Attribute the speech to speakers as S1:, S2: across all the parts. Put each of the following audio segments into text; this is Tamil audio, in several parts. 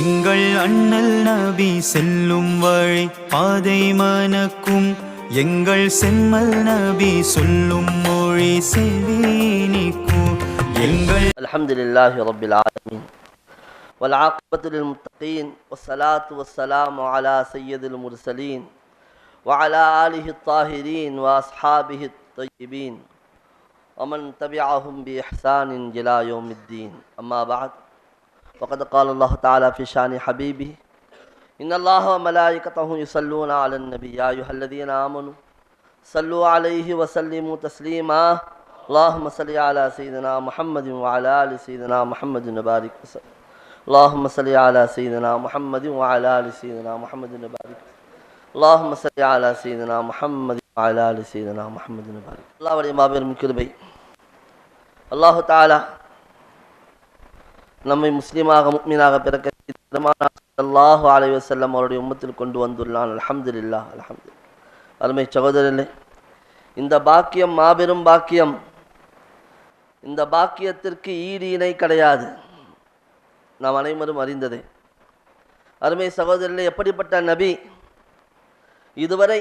S1: எங்கள் அண்ணல் நபி செல்லும் வழி பாதை மனக்கும் எங்கள் செம்மல் நபி சொல்லும் மொழி செவினிக்கும் எங்கள்
S2: الحمد لله رب العالمين والعاقبة للمتقين والصلاة والسلام على سيد المرسلين وعلى آله الطاهرين وأصحابه الطيبين ومن تبعهم بإحسان إلى يوم الدين أما بعد وقد قال الله تعالى في شأن حبيبه إن الله وملائكته يصلون على النبي يا أيها الذين آمنوا صلوا عليه وسلموا تسليما. اللهم صل على سيدنا محمد وعلى آل سيدنا محمد وبارك وسلم. اللهم صل على سيدنا محمد وعلى آل سيدنا محمد وبارك اللهم صل على سيدنا محمد وعلى آل سيدنا محمد وبارك الله ولي ما بين كل بي الله تعالى நம்மை முஸ்லீமாக முக்மீனாக பிறக்க அல்லாஹு பெருமானார் ஸல்லல்லாஹு அவருடைய உம்மத்தில் கொண்டு வந்துள்ளான். அலமதுல்லா அலமது அருமை சகோதரர்களே இந்த பாக்கியம் மாபெரும் பாக்கியம். இந்த பாக்கியத்திற்கு ஈடு இணை கிடையாது. நாம் அனைவரும் அறிந்ததே. அருமை சகோதரர்களே எப்படிப்பட்ட நபி? இதுவரை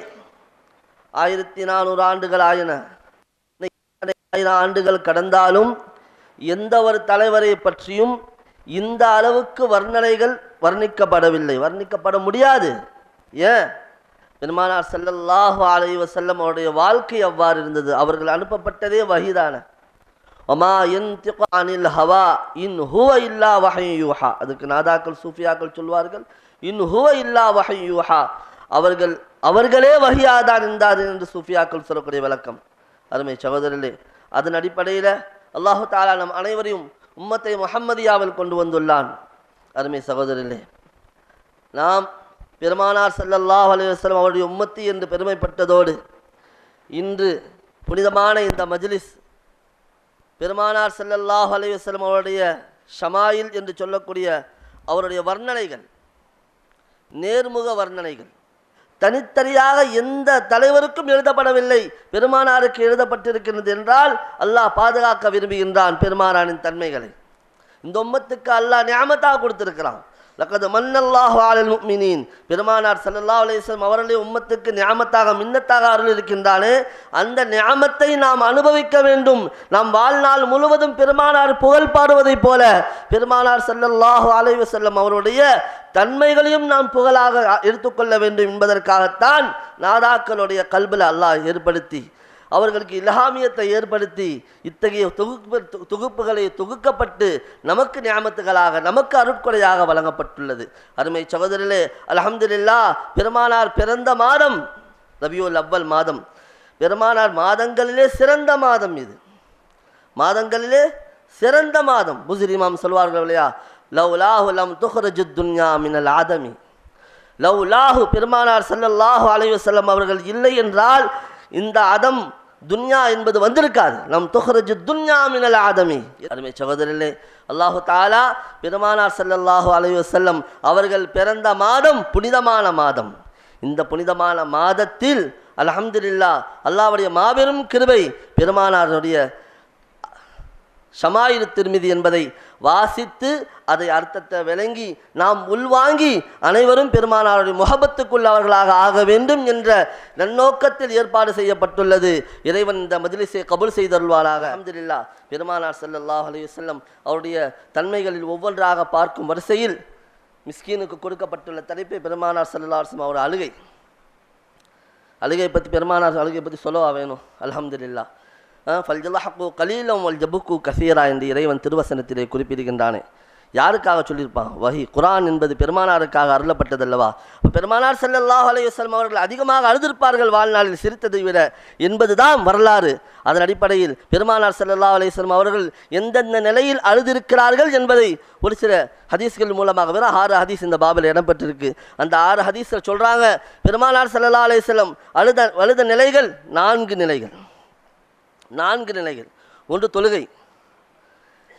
S2: ஆயிரத்தி நானூறு ஆண்டுகள் ஆயின. ஆயிரம் ஆண்டுகள் கடந்தாலும் எந்த ஒரு தலைவரை பற்றியும் இந்த அளவுக்கு வர்ணனைகள் வர்ணிக்கப்படவில்லை. வர்ணிக்கப்பட முடியாது. ஏன்? பெருமானார் செல்லல்லாஹு அலைவ செல்லம் அவருடைய வாழ்க்கை அவ்வாறு இருந்தது? அவர்கள் அனுப்பப்பட்டதே வகிதான ஒமா யன்திகு அனில் ஹவா இன் ஹுவ இல்லா வகை யூஹா. அதுக்கு நாதாக்கள் சூஃபியாக்கள் சொல்வார்கள் இன் ஹுவ இல்லா வகை யூஹா. அவர்கள் அவர்களே வகையாதான் இருந்தார் என்று சூஃபியாக்கள் சொல்லக்கூடிய விளக்கம். அருமை சகோதரர்களே அதன் அடிப்படையில் அல்லாஹு தாலா நம் அனைவரையும் உம்மத்தை முஹம்மதியாவில் கொண்டு வந்துள்ளான். அருமை சகோதரிலே நாம் பெருமானார் ஸல்லல்லாஹு அலைஹி அவருடைய உம்மத்தி என்று பெருமைப்பட்டதோடு இன்று புனிதமான இந்த மஜ்லிஸ் பெருமானார் ஸல்லல்லாஹு அலைஹி அவருடைய ஷமாயில் என்று சொல்லக்கூடிய அவருடைய வர்ணனைகள் நேர்முக வர்ணனைகள் தனித்தனியாக எந்த தலைவருக்கும் எழுதப்படவில்லை. பெருமானாருக்கு எழுதப்பட்டிருக்கிறது என்றால் அல்லாஹ் பாதுகாக்க விரும்புகின்றான் பெருமானாரின் தன்மைகளை. இந்த உம்மத்துக்கு அல்லாஹ் ஞாபகத்தாக கொடுத்திருக்கிறான். லக்கது மன்னல்லாஹ் ஆலல் முக்மினின். பெருமானார் ஸல்லல்லாஹு அலைஹி வஸல்லம் அவருடைய உம்மத்துக்கு ஞாமத்தாக மின்னத்தாக அருள் இருக்கின்றானே அந்த ஞாமத்தை நாம் அனுபவிக்க வேண்டும். நாம் வாழ்நாள் முழுவதும் பெருமானார் புகழ் பாடுவதைப் போல பெருமானார் சல்லல்லாஹு அலைவு செல்லம் அவருடைய தன்மைகளையும் நாம் புகழாக எடுத்துக்கொள்ள வேண்டும் என்பதற்காகத்தான் நாதாக்களுடைய கல்பில் அல்லாஹ் ஏற்படுத்தி அவர்களுக்கு இலஹாமியத்தை ஏற்படுத்தி இத்தகைய தொகுப்பு தொகுப்புகளை தொகுக்கப்பட்டு நமக்கு ஞாபகத்துகளாக நமக்கு அருட்கொடையாக வழங்கப்பட்டுள்ளது. அருமை சகோதரிலே அல்ஹம்துலில்லா பெருமானார் பிறந்த மாதம் ரபியுல் அவ்வல் மாதம் பெருமானார் மாதங்களிலே சிறந்த மாதம் இது. மாதங்களிலே சிறந்த மாதம். முஸ்லிமாம் சொல்வார்கள் இல்லையா? லவ்லாஹு லம் துஹ்ரஜு துன்யா மினல் ஆதமி. லவ் லாஹு பெருமானார் சல்லல்லாஹு அலைவசல்லம் அவர்கள் இல்லை என்றால் இந்த அதம் துன்யா என்பது வந்திருக்காது. நம் துஹரஜு துன்யா மினல் ஆதமி. அருமை சகோதரர்களே அல்லாஹு தாலா பெருமானார் செல்லல்லாஹு அலைய செல்லம் அவர்கள் பிறந்த மாதம் புனிதமான மாதம். இந்த புனிதமான மாதத்தில் அலஹம்துல்லா அல்லாவுடைய மாபெரும் கிருபை பெருமானாருடைய ஷமாயிரு திருமிதி என்பதை வாசித்து அதை அர்த்தத்தை விளங்கி நாம் உள்வாங்கி அனைவரும் பெருமானாருடைய முகபத்துக்குள்ளவர்களாக ஆக வேண்டும் என்ற நன்னோக்கத்தில் ஏற்பாடு செய்யப்பட்டுள்ளது. இறைவன் இந்த மதிலிசை கபுல் செய்தருள்வாராக அல்ஹம்துலில்லா. பெருமானார் சல்லாஹ் அலைஹி வஸல்லம் அவருடைய தன்மைகளில் ஒவ்வொன்றாக பார்க்கும் வரிசையில் மிஸ்கீனுக்கு கொடுக்கப்பட்டுள்ள தலைப்பை பெருமானார் சல்லாஹம் அவர் அழுகை. அழுகை பற்றி பெருமானார் அழுகை பற்றி சொல்லவா வேணும்? அல்ஹம்துலில்லா. ஃபல்ஜல்லாஹு கலீலம் வல் ஜபுக்கு கசீரா என்று இறைவன் திருவசனத்திலே குறிப்பிடுகின்றானே. யாருக்காக சொல்லியிருப்பான்? வஹி குரான் என்பது பெருமானாருக்காக அருளப்பட்டதல்லவா? பெருமானார் செல்லல்லாஹ் அலைஹி அவர்கள் அதிகமாக அழுதிருப்பார்கள் வாழ்நாளில் சிரித்ததை விட என்பதுதான் வரலாறு. அதன் அடிப்படையில் பெருமானார் செல்லல்லாஹ் அலைஹி அவர்கள் எந்தெந்த நிலையில் அழுதிருக்கிறார்கள் என்பதை ஒரு சில ஹதீஸ்கள் மூலமாக வெறும் ஆறு ஹதீஸ் இந்த பாபில் இடம்பெற்றிருக்கு. அந்த ஆறு ஹதீஸில் சொல்கிறாங்க பெருமானார் செல்லல்லா அலைஹி அழுத அழுத நிலைகள் நான்கு நிலைகள். நான்கு நிலைகள். ஒன்று தொழுகை.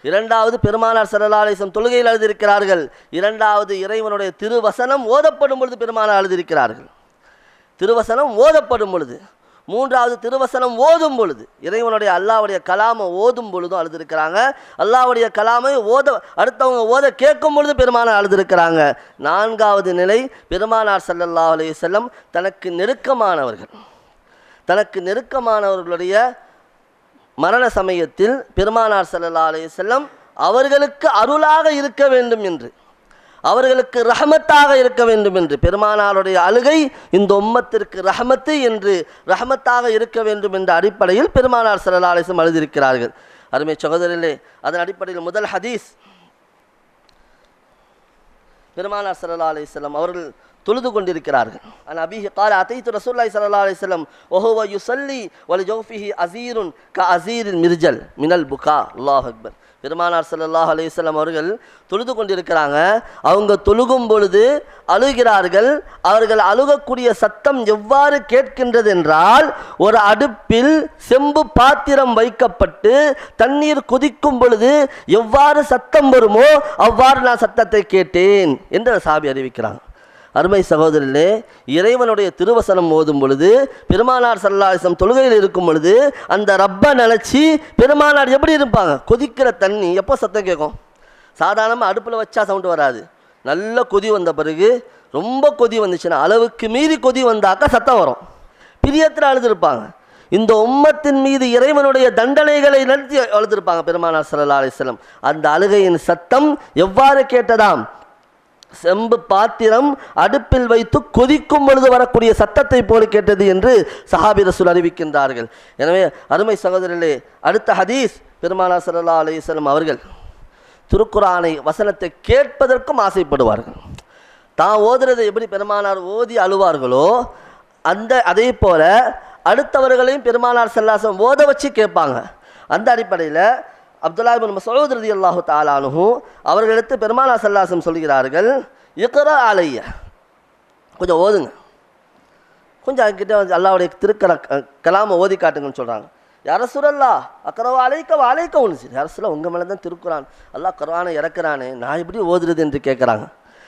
S2: இரண்டாவது பெருமானார் சரலாலேசம் தொழுகையில் அழுதிருக்கிறார்கள். இரண்டாவது இறைவனுடைய திருவசனம் ஓதப்படும் பொழுது பெருமானார் அழுதிருக்கிறார்கள். திருவசனம் ஓதப்படும் பொழுது மூன்றாவது திருவசனம் ஓதும் பொழுது இறைவனுடைய அல்லாவுடைய கலாமை ஓதும் பொழுதும் அழுதுருக்கிறாங்க. அல்லாவுடைய கலாமை ஓத அடுத்தவங்க ஓத கேட்கும் பொழுது பெருமானார் அழுதுருக்கிறாங்க. நான்காவது நிலை பெருமானார் சல்லல்லா அலைஹி செல்லம் தனக்கு நெருக்கமானவர்கள். தனக்கு நெருக்கமானவர்களுடைய மரண சமயத்தில் பெருமானார் சல்லா அலைஹி செல்லம் அவர்களுக்கு அருளாக இருக்க வேண்டும் என்று அவர்களுக்கு ரஹமத்தாக இருக்க வேண்டும் என்று பெருமானாருடைய அழுகை இந்த உம்மத்திற்கு ரஹமத்து என்று ரஹமத்தாக இருக்க வேண்டும் என்ற அடிப்படையில் பெருமானார் சல்லா அலைஹி வஸல்லம் அழுதிருக்கிறார்கள் அருமை சகோதரிலே அதன் அடிப்படையில் முதல் ஹதீஸ் பெருமானார் சல்லா அலிஸ்லாம் அவர்கள் தொழுது கொண்டிருக்கிறார்கள். அன் அபிஹி கால அத்தைத்து ரசூல்லாய் சல்லா அலிஸ்லம் ஒஹோவ யுசல்லி ஒலி ஜோஃபிஹி அசீருன் க அசீரின் மிர்ஜல் மினல் புகா அல்லாஹ் அக்பர் பெருமானார் சல்லாஹ் அலிஸ்லாம் அவர்கள் தொழுது கொண்டிருக்கிறாங்க அவங்க தொழுகும் பொழுது அழுகிறார்கள் அவர்கள் அழுகக்கூடிய சத்தம் எவ்வாறு கேட்கின்றது என்றால் ஒரு அடுப்பில் செம்பு பாத்திரம் வைக்கப்பட்டு தண்ணீர் குதிக்கும் பொழுது எவ்வாறு சத்தம் வருமோ அவ்வாறு நான் சத்தத்தை கேட்டேன் என்று சாபி அறிவிக்கிறாங்க அருமை சகோதரர்களே இறைவனுடைய திருவசனம் ஓதும் பொழுது பெருமானார் சல்லாசம் தொழுகையில் இருக்கும் பொழுது அந்த ரப்பை நினச்சி பெருமானார் எப்படி இருப்பாங்க? கொதிக்கிற தண்ணி எப்போ சத்தம் கேட்கும்? சாதாரணமாக அடுப்பில் வச்சா சவுண்டு வராது. நல்ல கொதி வந்த பிறகு ரொம்ப கொதி வந்துச்சுன்னா அளவுக்கு மீறி கொதி வந்தாக்கா சத்தம் வரும். பிரியத்தில் அழுதுருப்பாங்க. இந்த உம்மத்தின் மீது இறைவனுடைய தண்டனைகளை நிறுத்தி அழுதுருப்பாங்க பெருமானார் சல்லா அலிஸ்லம் அந்த அழுகையின் சத்தம் எவ்வாறு கேட்டதாம்? செம்பு பாத்திரம் அடுப்பில் வைத்து கொதிக்கும் பொழுது வரக்கூடிய சத்தத்தை போல கேட்டது என்று சஹாபி ரசூல் அறிவிக்கின்றார்கள். எனவே அருமை சகோதரர்களே அடுத்த ஹதீஸ் பெருமானா ஸல்லல்லாஹு அலிஸ்லம் அவர்கள் திருக்குறானை வசனத்தை கேட்பதற்கும் ஆசைப்படுவார்கள். தான் ஓதுறதை எப்படி பெருமானார் ஓதி அழுவார்களோ அந்த அதே போல அடுத்தவர்களையும் பெருமானார் செல்லாசம் ஓத வச்சு கேட்பாங்க. அந்த அடிப்படையில் அப்துல்லா இபின் மசூத் ரதி அல்லாஹு தாலானுஹு அவர்களிடத்து பெருமானார் சல்லாசம் சொல்கிறார்கள் இக்கரா ஆலைய கொஞ்சம் ஓதுங்க. கொஞ்சம் அங்கிட்ட வந்து அல்லாவுடைய திருக்கர கலாமை ஓதி காட்டுங்கன்னு சொல்கிறாங்க யார சுரல்லா அக்கரவா அலைக்க அலைக்க ஒன்று சரி அரசுல உங்கள் மேலே தான் திருக்குறான். அல்லாஹ் கரவானை இறக்குறானே. நான் எப்படி ஓதுறது என்று கேட்குறாங்க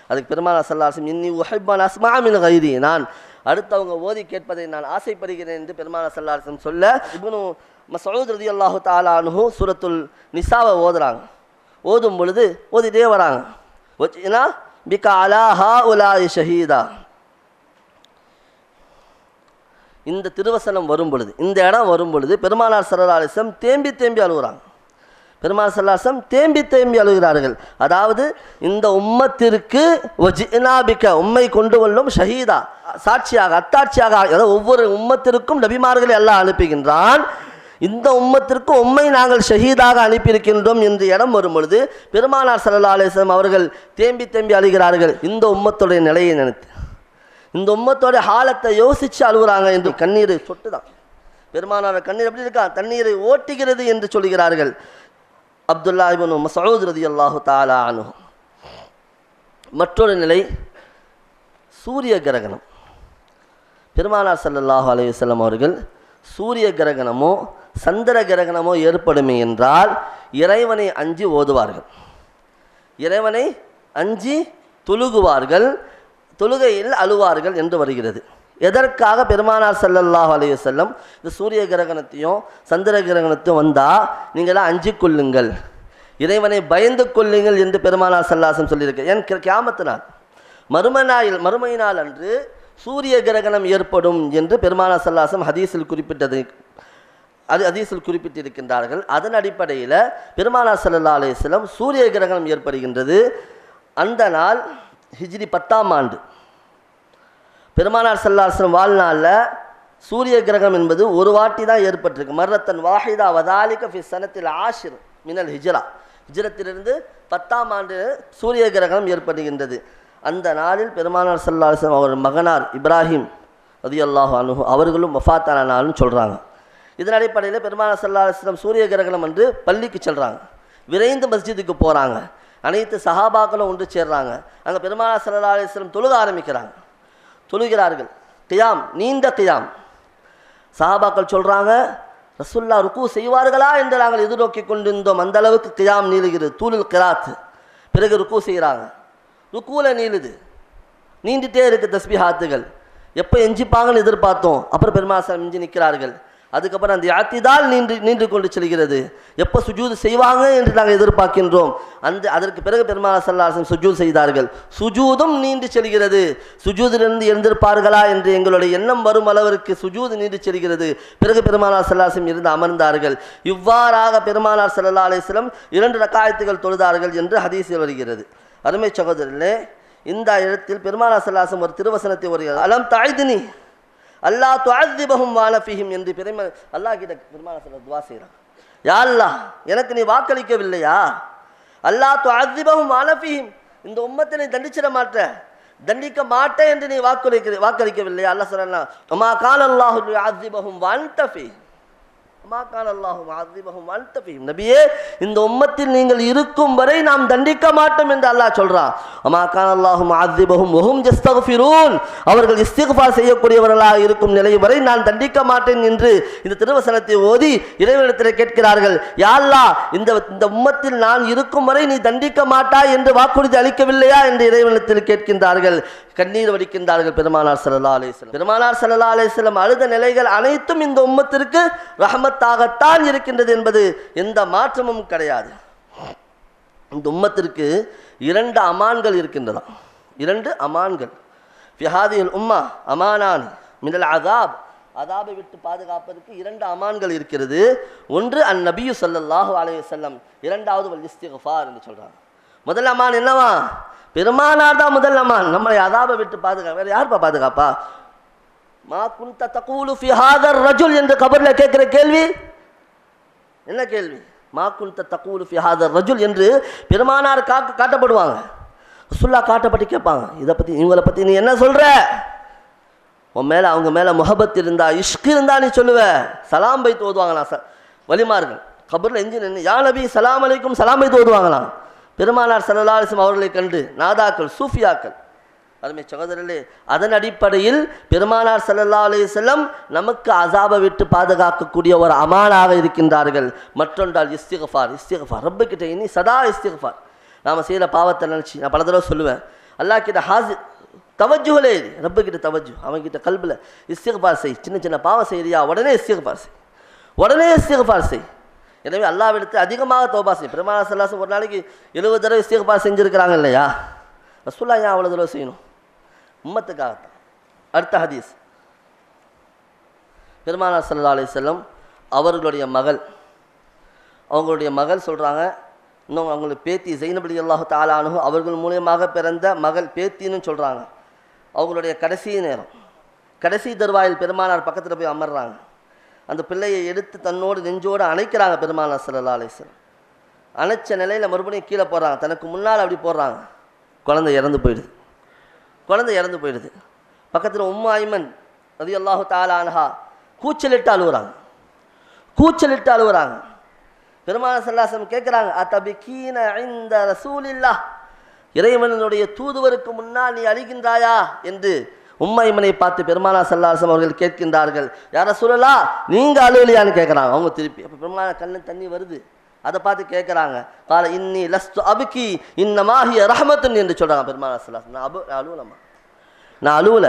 S2: அதுக்கு பெருமாள் அசல்லாசம் இன்னி உஹைபான் அஸ்மாமின் கைதி நான் அடுத்தவங்க ஓதி கேட்பதை நான் ஆசைப்படுகிறேன் என்று பெருமாள் அசல்லாசம் சொல்ல இவனும் மசூத் ரதி அல்லாஹு தாலானு சூரத்துல் நிசாவை ஓதுறாங்க. ஓதும் பொழுது ஓதிட்டே வராங்க. வச்சுன்னா பிகா அலாஹா உலாய் ஷஹீதா. இந்த திருவசனம் வரும் பொழுது இந்த இடம் வரும் பொழுது பெருமானார் சரலாலிசம் தேம்பி தேம்பி அழுகுறாங்க பெருமாள் சல்லாசம் தேம்பி தேம்பி அழுகிறார்கள். அதாவது இந்த உம்மத்திற்கு வஜினாபிக்க உம்மை கொண்டு வல்லும் ஷஹீதா சாட்சியாக அத்தாட்சியாக அதாவது ஒவ்வொரு உம்மத்திற்கும் நபிமார்களை எல்லாம் அனுப்புகின்றான். இந்த உம்மத்திற்கு உம்மை நாங்கள் ஷஹீதாக அனுப்பியிருக்கின்றோம் என்று இடம் வரும்பொழுது பெருமானார் சல்லா அலிஸ்லாம் அவர்கள் தேம்பி தேம்பி அழுகிறார்கள். இந்த உம்மத்துடைய நிலையை நினைத்து. இந்த உம்மத்தோட ஹாலத்தை யோசித்து அழுகுறாங்க என்று கண்ணீர் சொட்டு தான் பெருமானார் கண்ணீர் எப்படி இருக்கா? தண்ணீரை ஓட்டுகிறது என்று சொல்கிறார்கள். அப்துல்லா இபனு மசூத் ரதி அல்லாஹு தாலா அனு மற்றொரு நிலை சூரிய கிரகணம். பெருமானார் சல்லாஹூ அலைஹி அவர்கள் சூரிய கிரகணமோ சந்திர கிரகணமோ ஏற்படுமே என்றால் இறைவனை அஞ்சு ஓதுவார்கள். இறைவனை அஞ்சி தொழுகுவார்கள் தொழுகையில் அழுவார்கள் என்று வருகிறது. எதற்காக பெருமானார் சல்லல்லாஹ் அலைய செல்லம் இந்த சூரிய கிரகணத்தையும் சந்திர கிரகணத்தையும் வந்தால் நீங்களாம் அஞ்சு கொள்ளுங்கள். இறைவனை பயந்து கொள்ளுங்கள் என்று பெருமானார் சல்லாசம் சொல்லியிருக்கு. ஏன்? கி- கியாமத்து மறுமையினால் நாள் நாள் அன்று சூரிய கிரகணம் ஏற்படும் என்று பெருமான சல்லாசம் ஹதீஸில் குறிப்பிட்டது அது அதீசில் குறிப்பிட்டிருக்கின்றார்கள். அதன் அடிப்படையில் பெருமானா சல்லா அலைஹி சூரிய கிரகணம் ஏற்படுகின்றது. அந்த நாள் ஹிஜ்ரி பத்தாம் ஆண்டு. பெருமானார் சல்லாஸ்லம் வாழ்நாளில் சூரிய கிரகணம் என்பது ஒரு வாட்டி தான் ஏற்பட்டிருக்கு. மர்ரத்தன் வாஹிதா வதாலிக ஃபி சனத்தில் ஆஷிர் மினல் ஹிஜ்ரா. ஹிஜ்ரத்திலிருந்து பத்தாம் ஆண்டு சூரிய கிரகணம் ஏற்படுகின்றது. அந்த நாளில் பெருமானார் சல்லாஸ்லம் அவர் மகனார் இப்ராஹிம் ரதியல்லாஹு அனுகு அவர்களும் வஃபாத்தான நாள்னு சொல்கிறாங்க இதன் அடிப்படையில் பெருமானார் சல்லாஹம் சூரிய கிரகணம் என்று பள்ளிக்கு செல்கிறாங்க விரைந்து மஸ்ஜிதுக்கு போகிறாங்க அனைத்து சஹாபாக்களும் ஒன்று சேர்றாங்க. அங்கே பெருமானார் சல்லா அலிஸ்லம் தொழுக ஆரம்பிக்கிறாங்க. தொழுகிறார்கள். கியாம் நீண்ட கியாம் சஹாபாக்கள் சொல்கிறாங்க ரசுல்லா ருக்கு செய்வார்களா? என்று நாங்கள் எதிர்நோக்கி கொண்டிருந்தோம். அந்த அளவுக்கு கியாம் நீளுகிறது. தூளில் கிராத்து பிறகு ருக்கு செய்கிறாங்க ருக்குவில் நீளுது. நீண்டுட்டே இருக்குது தஸ்பிஹாத்துகள். எப்போ எஞ்சிப்பாங்கன்னு எதிர்பார்த்தோம். அப்புறம் பெருமாசம் எஞ்சி நிற்கிறார்கள். அதுக்கப்புறம் அந்த யாத்திதால் நீண்டு நீண்டு கொண்டு செல்கிறது. எப்போ சுஜூது செய்வாங்க என்று நாங்கள் எதிர்பார்க்கின்றோம். அந்த அதற்கு பிறகு பெருமாள் சல்லாசன் சுஜூத் செய்தார்கள். சுஜூதும் நீண்டு செல்கிறது. சுஜூதிலிருந்து எழுந்திருப்பார்களா என்று எங்களுடைய எண்ணம் வரும் அளவிற்கு சுஜூது நீண்டு செல்கிறது. பிறகு பெருமானார் சல்லாசம் இருந்து அமர்ந்தார்கள். இவ்வாறாக பெருமானார் சல்லா அலிஸ்லம் இரண்டு ரக்காயத்துகள் தொழுதார்கள் என்று ஹதீஸில் வருகிறது. அருமை சகோதரர்களே இந்த இடத்தில் பெருமானார் சல்லாசம் ஒரு திருவசனத்தை ஒரு அலம் தாய்தினி அல்லா துஅதிபஹும் வாலஃபிஹிம் என்று பெருமை அல்லாஹ் கிட்ட பெருமானார் சொல்ல துவா செய்கிறான். யா அல்லாஹ் எனக்கு நீ வாக்களிக்கவில்லையா? அல்லா துஅதிபஹும் வாலஃபிஹிம் இந்த உம்மத்தை நீ தண்டிச்சிட மாட்ட. தண்டிக்க மாட்டேன் என்று நீ வாக்களிக்க வாக்களிக்கவில்லையா? அல்லாஹ் சொல்லலாம் அம்மா கால அல்லாஹு யுஅதிபஹும் நபியே இந்த உம்மத்தில் நீங்கள் இருக்கும் வரை நாம் தண்டிக்க மாட்டோம் என்று அல்லாஹ் சொல்றான் அம்மா கான அல்லாஹு முஅதிபஹும் வஹும் அவர்கள் இஸ்திக்ஃபார் செய்யக்கூடியவர்களாக இருக்கும் நிலை வரை நான் தண்டிக்க மாட்டேன் என்று இந்த திருவசனத்தை ஓதி இறைவனிடத்தில் கேட்கிறார்கள். யா அல்லாஹ் இந்த இந்த உம்மத்தில் நான் இருக்கும் வரை நீ தண்டிக்க மாட்டாய் என்று வாக்குறுதி அளிக்கவில்லையா என்று இறைவனத்தில் கேட்கின்றார்கள். கண்ணீர் வடிக்கின்றார்கள் பெருமானார் சல்லா அலைஹி பெருமானார் சல்லா அலைஹி அழுத நிலைகள் அனைத்தும் இந்த உம்மத்திற்கு ரஹமத் ரஹமத்தாகத்தான் இருக்கின்றது என்பது எந்த மாற்றமும் கிடையாது. இந்த உம்மத்திற்கு இரண்டு அமான்கள் இருக்கின்றதாம் இரண்டு அமான்கள். ஃபிஹாதில் உம்மா அமானான் மினல் அதாப் அதாபை விட்டு பாதுகாப்பதற்கு இரண்டு அமான்கள் இருக்கிறது. ஒன்று அந் நபியு சல்லாஹு அலைய செல்லம் இரண்டாவது வல் இஸ்திக்ஃபார் என்று சொல்றாங்க. முதல் அமான் என்னவா? பெருமானார் தான் முதல் அமான். நம்மளை அதாபை விட்டு பாதுகா வேற யார்ப்பா பாதுகாப்பா? மா குந்த தகூலு ஃபி ஹாதர் ரஜுல் என்று கபர்ல கேட்கிற கேள்வி? என்ன கேள்வி? மா குந்த தகூலு ஃபி ஹாதர் ரஜுல் என்று பெருமானார் காக்க காட்டப்படுவாங்க. ரசுல்லா காட்டப்பட்டு கேட்பாங்க. இதை பற்றி இவங்களை பற்றி நீ என்ன சொல்ற? உன் மேலே அவங்க மேலே முகபத் இருந்தா இஷ்க் இருந்தா நீ சொல்லுவ. சலாம் பைத்து ஓதுவாங்களாம் ச வலிமார்கள். கபரில் எஞ்சி நின்று யா நபி சலாம் அலைக்கும் சலாம் பைத்து ஓதுவாங்களாம். பெருமானார் சல்லல்லாஹு அவர்களை கண்டு நாதாக்கள் சூஃபியாக்கள் அருமை சகோதரர்களே அதன் அடிப்படையில் பெருமானார் சல்லா அலைஹி நமக்கு அசாபை விட்டு பாதுகாக்கக்கூடிய ஒரு அமானாக இருக்கின்றார்கள். மற்றொன்றால் இஸ்திகஃபார் இஸ்திகஃபார். ரப்பு கிட்ட இனி சதா இஸ்திகஃபார். நாம் செய்கிற பாவத்தை நினச்சி நான் பல தடவை சொல்லுவேன். அல்லாஹ் கிட்ட ஹாசி தவஜுகளே ரப்பு கிட்ட தவஜு அவன்கிட்ட கல்பில் இஸ்திகஃபார் செய். சின்ன சின்ன பாவம் செய்யறியா? உடனே இஸ்திகஃபார் செய். உடனே இஸ்திகஃபார் செய். எனவே அல்லாவிடத்து அதிகமாக தோபா செய். பெருமானார் சல்லாசம் ஒரு நாளைக்கு எழுபது தடவை இஸ்திகஃபார் செஞ்சுருக்கிறாங்க இல்லையா? ரசூல்லா ஏன் அவ்வளோ தடவை செய்யணும்? உம்மத்துக்காகத்தான். அடுத்த ஹதீஸ். பெருமானா சல்லா அலி செல்லம் அவர்களுடைய மகள் அவங்களுடைய மகள் சொல்கிறாங்க இன்னும் அவங்களுக்கு பேத்தி ஜெயினபடி அல்லாஹு தாலானு அவர்கள் மூலியமாக பிறந்த மகள் பேத்தின்னு சொல்கிறாங்க அவங்களுடைய கடைசி நேரம் கடைசி தருவாயில் பெருமானார் பக்கத்தில் போய் அமர்றாங்க. அந்த பிள்ளையை எடுத்து தன்னோடு நெஞ்சோடு அணைக்கிறாங்க பெருமானார் சல்லா அலிஸ்லம் அணைச்ச நிலையில் மறுபடியும் கீழே போடுறாங்க தனக்கு முன்னால் அப்படி போடுறாங்க. குழந்தை இறந்து போயிடுது. குழந்தை இறந்து போயிடுது. பக்கத்தில் உம்மா ஐமன் ரதி அல்லாஹு தாலானஹா கூச்சலிட்டு அழுகுறாங்க கூச்சலிட்டு அழுகுறாங்க பெருமான சல்லாசம் கேட்குறாங்க அத்தபிகீன இந்த ரசூலில்லா இறைவனுடைய தூதுவருக்கு முன்னால் நீ அழிகின்றாயா? என்று உம்மைமனை பார்த்து பெருமானா சல்லாசம் அவர்கள் கேட்கின்றார்கள் யார சொல்லலா நீங்கள் அழுகலையான்னு கேட்குறாங்க அவங்க திருப்பி அப்போ பெருமான கண்ணு தண்ணி வருது. அதை பார்த்து கேட்குறாங்க கால இன்னி லஸ்து அபுக்கி இன்னமாகிய ரஹமத்துன்னு என்று சொல்கிறாங்க பெருமானா சல்லாசம் நான் அபு நான் அழுவலம்மா. நான் அழுவல.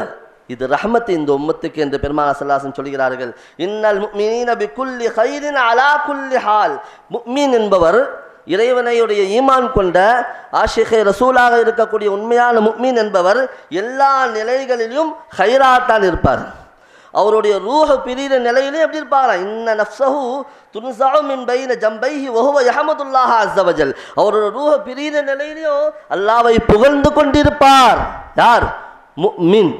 S2: இது ரஹமத்து இந்த உம்மத்துக்கு என்று பெருமானா சல்லாசன் சொல்கிறார்கள். இன்னல் முக்மினீன பிகுல்லி ஹைரின் அலா குல்லி ஹால். முக்மீன் என்பவர் இறைவனையுடைய ஈமான் கொண்ட ஆஷிகை ரசூலாக இருக்கக்கூடிய உண்மையான முக்மீன் என்பவர் எல்லா நிலைகளிலும் ஹைராத்தான் இருப்பார். அவருடைய ரூஹ பிரிகிற நிலையிலே எப்படி இருப்பாரா இன்ன நஃப்சஹு துன்சாவு மின் பைன ஜம்பைஹி ஒஹுவ யஹமதுல்லாஹ அஸ்ஸவஜல் அவரோட ரூஹ பிரிகிற நிலையிலையும் அல்லாவை புகழ்ந்து கொண்டிருப்பார். யார்? முக்மின்.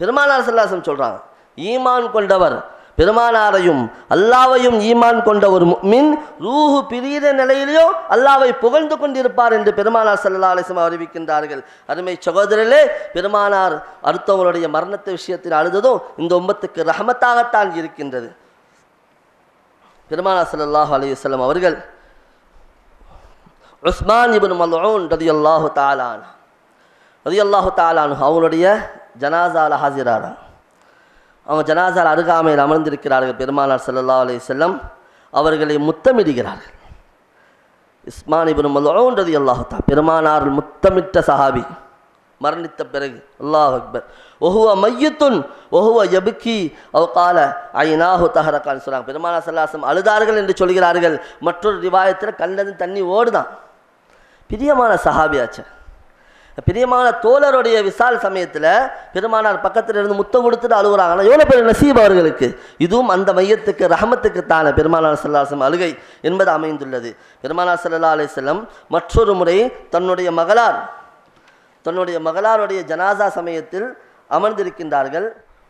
S2: பெருமானார் சல்லாசம் சொல்கிறாங்க ஈமான் கொண்டவர் பெருமானாரையும் அல்லாவையும் ஈமான் கொண்ட ஒரு மின் ரூஹு பிரியிற நிலையிலேயோ அல்லாவை புகழ்ந்து கொண்டிருப்பார் என்று பெருமானார் சல்லா அலிஸ்லம் அறிவிக்கின்றார்கள். அருமை சகோதரர்களே பெருமானார் அடுத்தவங்களுடைய மரணத்தை விஷயத்தில் அழுததும் இந்த உம்மத்துக்கு ரஹமத்தாகத்தான் இருக்கின்றது. பெருமானார் சல்லாஹ் அலைஹி அவர்கள் உஸ்மான் இபின் மலோன் ரதி அல்லாஹு தாலான் ரதி அல்லாஹு தாலான் அவங்களுடைய ஜனாசால ஹாஜிராகிறாங்க அவங்க ஜனாசால் அருகாமையில் அமர்ந்திருக்கிறார்கள் பெருமானார் ஸல்லல்லாஹு அலி செல்லம் அவர்களை முத்தமிடுகிறார்கள். இஸ்மான் இப்னு மல்ஊன் பெருமானார் முத்தமிட்ட சஹாபி. மரணித்த பிறகு அல்லாஹ் அக்பர். ஒஹுவ மையத்துன் ஒஹுவ எபுக்கி அவ கால ஐநாஹு தஹரக்கான்னு சொல்கிறாங்க பெருமானா சல்லாசம் அழுதார்கள் என்று சொல்கிறார்கள். மற்றொரு ரிவாயத்தில் கல்லது தண்ணி ஓடுதான். பிரியமான சஹாபியாச்சு பிரியமான தோழருடைய விசால் சமயத்தில் பெருமானார் பக்கத்தில் இருந்து முத்தம் கொடுத்துட்டு அழுகுறாங்க. ஆனால் எவ்வளோ பெரிய நசீப் அவர்களுக்கு? இதுவும் அந்த மையத்துக்கு ரஹமத்துக்கு தான பெருமானார் செல்லாசம் அழுகை என்பது அமைந்துள்ளது. பெருமானார் செல்லா அலிசல்லம் மற்றொரு முறை தன்னுடைய மகளார் தன்னுடைய மகளாருடைய ஜனாசா சமயத்தில் அமர்ந்திருக்கின்றார்கள்.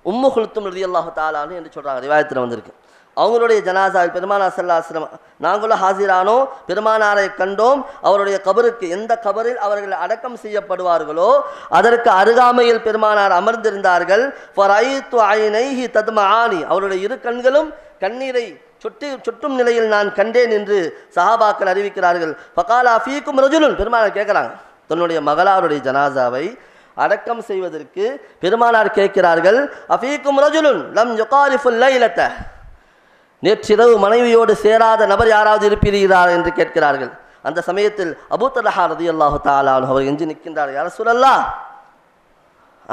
S2: உம்மு குலுத்தும் ரதியல்லாஹு தாலானு என்று சொல்கிறாங்க ரிவாயத்தில் வந்திருக்கு. அவங்களுடைய ஜனாசாவில் பெருமானா சல்லாஸ்லம் நாங்களும் ஹாசிரானோம் பெருமானாரை கண்டோம் அவருடைய கபருக்கு எந்த கபரில் அவர்கள் அடக்கம் செய்யப்படுவார்களோ அதற்கு அருகாமையில் பெருமானார் அமர்ந்திருந்தார்கள். ஃபரைத்து அவருடைய இரு கண்களும் கண்ணீரை சொட்டி சொட்டும் நிலையில் நான் கண்டேன் என்று சஹாபாக்கள் அறிவிக்கிறார்கள். பகாலா ஃபீக்கும் ரஜுலுன் பெருமானார் கேட்குறாங்க. தன்னுடைய மகளாருடைய ஜனாசாவை அடக்கம் செய்வதற்கு பெருமானார் கேட்கிறார்கள். அஃபீக்கும் ரஜுலுன் லம் யுகாலிஃபுல் இலத்தை நேற்றிரவு மனைவியோடு சேராத நபர் யாராவது இருப்பீர்களா என்று கேட்கிறார்கள். அந்த சமயத்தில் அபூ ரதி அல்லாஹு தாலான் அவர் எஞ்சி நிற்கின்றார். யார சொல்லல்லா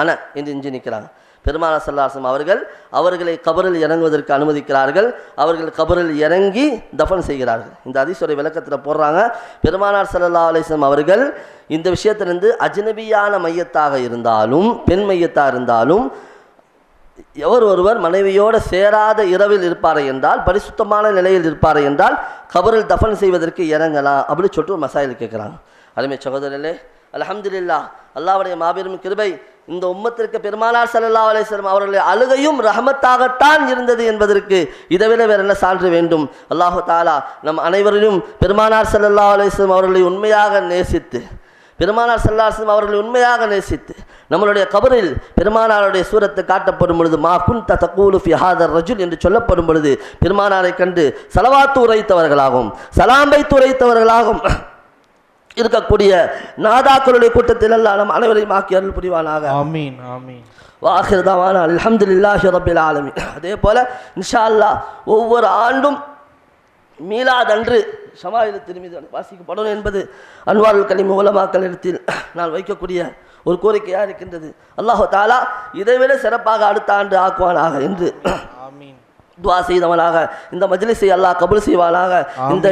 S2: அன என்று எஞ்சி நிற்கிறாங்க பெருமான சல்லாசம் அவர்கள் அவர்களை கபரில் இறங்குவதற்கு அனுமதிக்கிறார்கள். அவர்கள் கபரில் இறங்கி தஃபன் செய்கிறார்கள். இந்த அதிசுரை விளக்கத்தில் போடுறாங்க. பெருமானார் சல்லா அலிஸ்லம் அவர்கள் இந்த விஷயத்திலிருந்து அஜ்னபியான மையத்தாக இருந்தாலும் பெண் மையத்தாக இருந்தாலும் எவர் ஒருவர் மனைவியோடு சேராத இரவில் இருப்பார் என்றால் பரிசுத்தமான நிலையில் இருப்பார் என்றால் கபரில் தஃபன் செய்வதற்கு இறங்கலாம் அப்படின்னு சொல்லிட்டு ஒரு மசாயில் கேட்குறாங்க. அருமை சகோதரர்களே அலஹம்துல்லா அல்லாவுடைய மாபெரும் கிருபை இந்த உம்மத்திற்கு பெருமானார் சல்லா அலைஹி அவர்களுடைய அழுகையும் ரஹமத்தாகத்தான் இருந்தது என்பதற்கு இதை விட வேற என்ன சான்று வேண்டும்? அல்லாஹு தாலா நம் அனைவரையும் பெருமானார் சல்லா அலைஹி அவர்களை உண்மையாக நேசித்து பெருமானார் சல்லாசம் அவர்களை உண்மையாக நேசித்து நம்மளுடைய கபரில் பெருமானாருடைய சூரத்தை காட்டப்படும் பொழுது மா குன் தகூலு ஃபி ஹாதர் ரஜுல் என்று சொல்லப்படும் பொழுது பெருமானாரை கண்டு சலவாத்து உரைத்தவர்களாகும். சலாம் வைத்து உரைத்தவர்களாகும். இருக்கக்கூடிய நாதாக்களுடைய கூட்டத்தில் எல்லாம் நம் அனைவரையும் ஆக்கி அருள் புரிவானாக.
S3: ஆமீன் ஆமீன்.
S2: வாஹிர் தவானா அல்ஹம்துலில்லாஹி ரப்பில் ஆலமீன். அதே போல இன்ஷா அல்லாஹ் ஒவ்வொரு ஆண்டும் மீலாதன்று ஷமாயில் திருமீது வாசிக்கப்படும் என்பது அன்வாருல் கலிம் உலமாக்களிடத்தில் நான் வைக்கக்கூடிய ஒரு கோரிக்கையாக இருக்கின்றது. அல்லாஹு தாலா இதைவிட சிறப்பாக அடுத்த ஆண்டு ஆக்குவானாக என்று துவா செய்தவனாக இந்த மஜ்லிஸை அல்லாஹ் கபூல் செய்வானாக. இந்த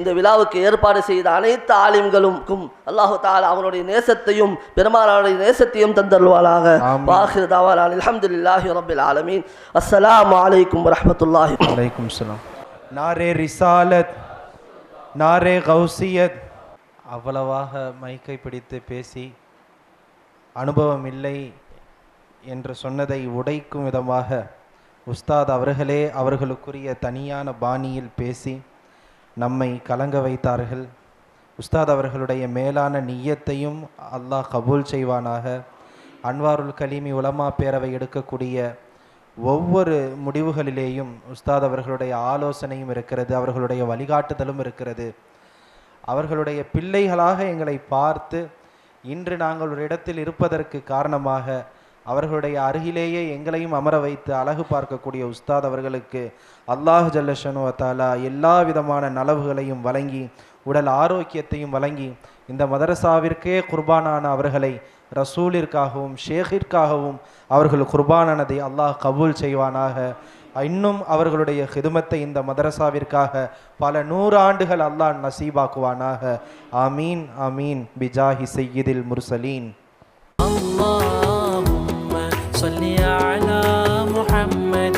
S2: இந்த விழாவுக்கு ஏற்பாடு செய்த அனைத்து ஆலிம்களுக்கும் அல்லாஹு தாலா அவனுடைய நேசத்தையும் பெருமானாருடைய நேசத்தையும் தந்தருவானாக.
S3: ஆமீன்.
S2: வாஹிர் தாவான் அல்ஹம்துலில்லாஹி ரப்பில் ஆலமீன். அஸ்ஸலாமு அலைக்கும் வரஹ்மத்துல்லாஹி
S3: வலைக்கும் சலாம். நாரே ரிசாலத். நாரே கௌசியத் அவ்வளவாக மைக்கை பிடித்து பேசி அனுபவம் இல்லை என்று சொன்னதை உடைக்கும் விதமாக உஸ்தாத் அவர்களே அவர்களுக்குரிய தனியான பாணியில் பேசி நம்மை கலங்க வைத்தார்கள். உஸ்தாத் அவர்களுடைய மேலான நியத்தையும் அல்லாஹ் கபூல் செய்வானாக. அன்வாருல் கலீமி உலமா பேரவை எடுக்கக்கூடிய ஒவ்வொரு முடிவுகளிலேயும் உஸ்தாத் அவர்களுடைய ஆலோசனையும் இருக்கிறது அவர்களுடைய வழிகாட்டுதலும் இருக்கிறது. அவர்களுடைய பிள்ளைகளாக எங்களை பார்த்து இன்று நாங்கள் ஒரு இடத்தில் இருப்பதற்கு காரணமாக அவர்களுடைய அருகிலேயே எங்களையும் அமர வைத்து அழகு பார்க்கக்கூடிய உஸ்தாத் அவர்களுக்கு அல்லாஹ் ஜல்லஷனு தாலா எல்லா விதமான நலவுகளையும் வழங்கி உடல் ஆரோக்கியத்தையும் வழங்கி இந்த மதரசாவிற்கே குர்பானான அவர்களை ரசூலிற்காகவும் ஷேகிற்காகவும் அவர்கள் குர்பானதை அல்லாஹ் கபூல் செய்வானாக. இன்னும் அவர்களுடைய ஹிதுமத்தை இந்த மதரசாவிற்காக பல நூறாண்டுகள் அல்லாஹ் நசீபாக்குவானாக. அமீன் அமீன் பிஜாஹி செய்யிதில் முர்சலீன்.
S4: صل على محمد